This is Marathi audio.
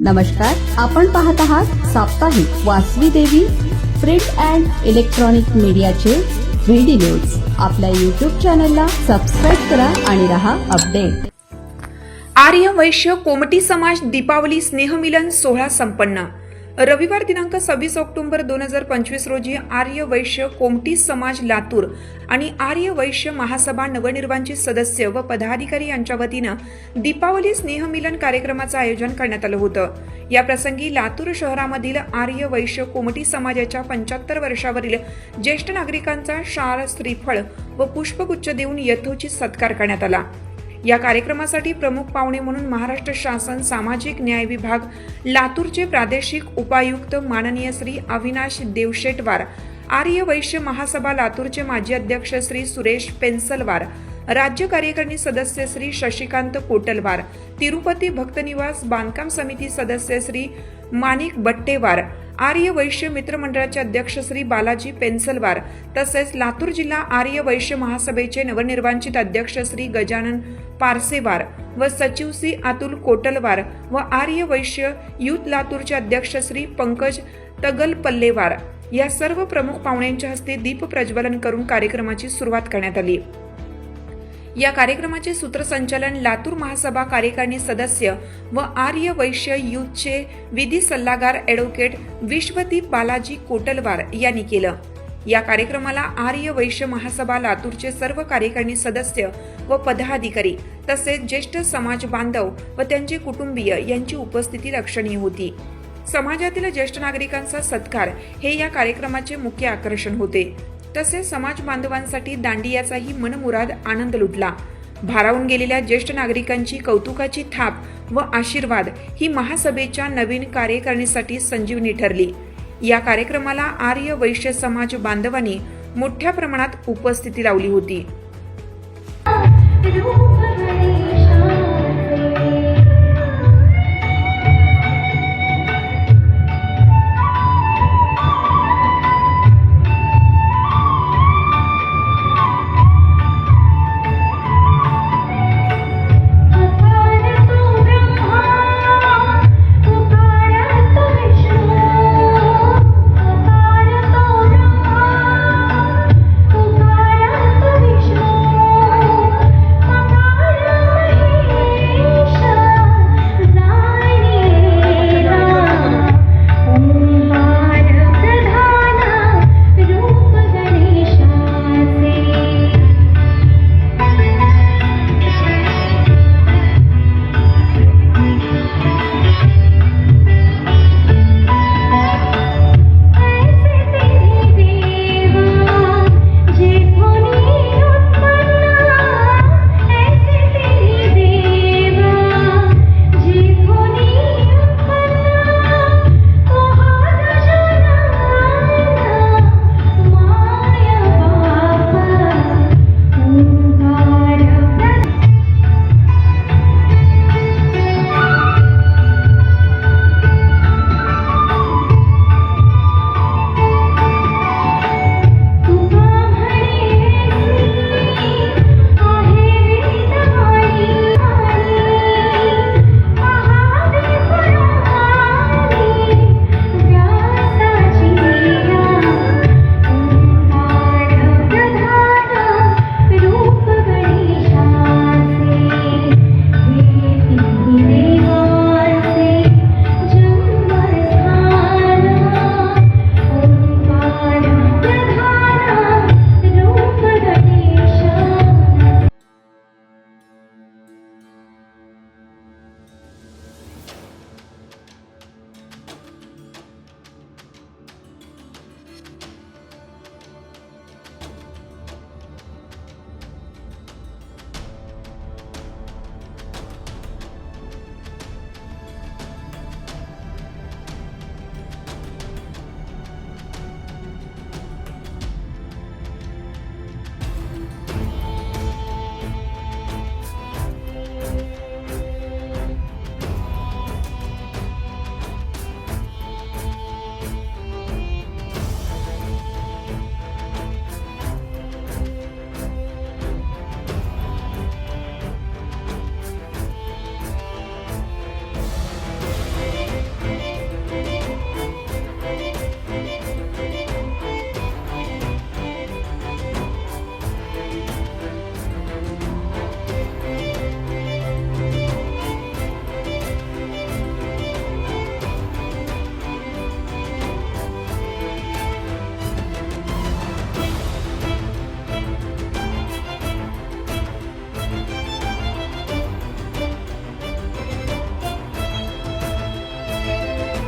नमस्कार आपण पाहत आहात साप्ताहिक Vasavi Devi print and electronic मीडियाचे व्हिडी न्यूज. आपल्या युट्यूब चॅनलला सबस्क्राईब करा आणि रहा अपडेट. आर्य वैश्य कोमटी समाज दीपावली स्नेहमिलन सोहळा संपन्न. रविवार दिनांक सव्वीस ऑक्टोबर दोन हजार पंचवीस रोजी आर्य वैश्य कोमटी समाज लातूर आणि आर्य वैश्य महासभा नवनिर्वाचित सदस्य व पदाधिकारी यांच्या वतीनं दीपावली स्नेहमिलन कार्यक्रमाचं आयोजन करण्यात आलं होतं. या प्रसंगी लातूर शहरामधील आर्य वैश्य कोमटी समाजाच्या पंच्याहत्तर वर्षावरील ज्येष्ठ नागरिकांचा शाल श्रीफळ व पुष्पगुच्छ देऊन यथोचित सत्कार करण्यात आला. या कार्यक्रमासाठी प्रमुख पाहुणे म्हणून महाराष्ट्र शासन सामाजिक न्याय विभाग लातूरचे प्रादेशिक उपायुक्त माननीय श्री अविनाश देवशेटवार आर्य वैश्य महासभा लातूरचे माजी अध्यक्ष श्री सुरेश पेन्सलवार राज्य कार्यकारिणी सदस्य श्री शशिकांत कोटलवार तिरुपती भक्तनिवास बांधकाम समिती सदस्य श्री माणिक बट्टेवार आर्य वैश्य मित्रमंडळाचे अध्यक्ष श्री बालाजी पेन्सलवार तसेच लातूर जिल्हा आर्य वैश्य महासभेचे नवनिर्वाचित अध्यक्ष श्री गजानन पारसेवार व सचिव श्री अतुल कोटलवार व आर्य वैश्य युथ लातूरचे अध्यक्ष श्री पंकज तगल पल्लेवार या सर्व प्रमुख पाहुण्यांच्या हस्ते दीप प्रज्वलन करून कार्यक्रमाची सुरुवात करण्यात आली. या कार्यक्रमाचे सूत्रसंचालन लातूर महासभा कार्यकारिणी सदस्य व आर्य वैश्य युथचे विधी सल्लागार ॲडव्होकेट विश्वदीप बालाजी कोटलवार यांनी केलं. या कार्यक्रमाला आर्य वैश्य महासभा लातूरचे सर्व कार्यकारिणी सदस्य व पदाधिकारी तसेच ज्येष्ठ समाज बांधव व त्यांचे कुटुंबीय यांची उपस्थिती लक्षणीय होती. समाजातील ज्येष्ठ नागरिकांचा सत्कार हे या कार्यक्रमाचे मुख्य आकर्षण होते. तसेच समाज बांधवांसाठी दांडियाचाही मनमुराद आनंद लुटला भारावून गेलेल्या ज्येष्ठ नागरिकांची कौतुकाची थाप व आशीर्वाद ही महासभेच्या नवीन कार्यकारिणीसाठी संजीवनी ठरली या कार्यक्रमाला आर्य वैश्य समाज बांधवांनी मोठ्या प्रमाणात उपस्थिती लावली होती Thank you.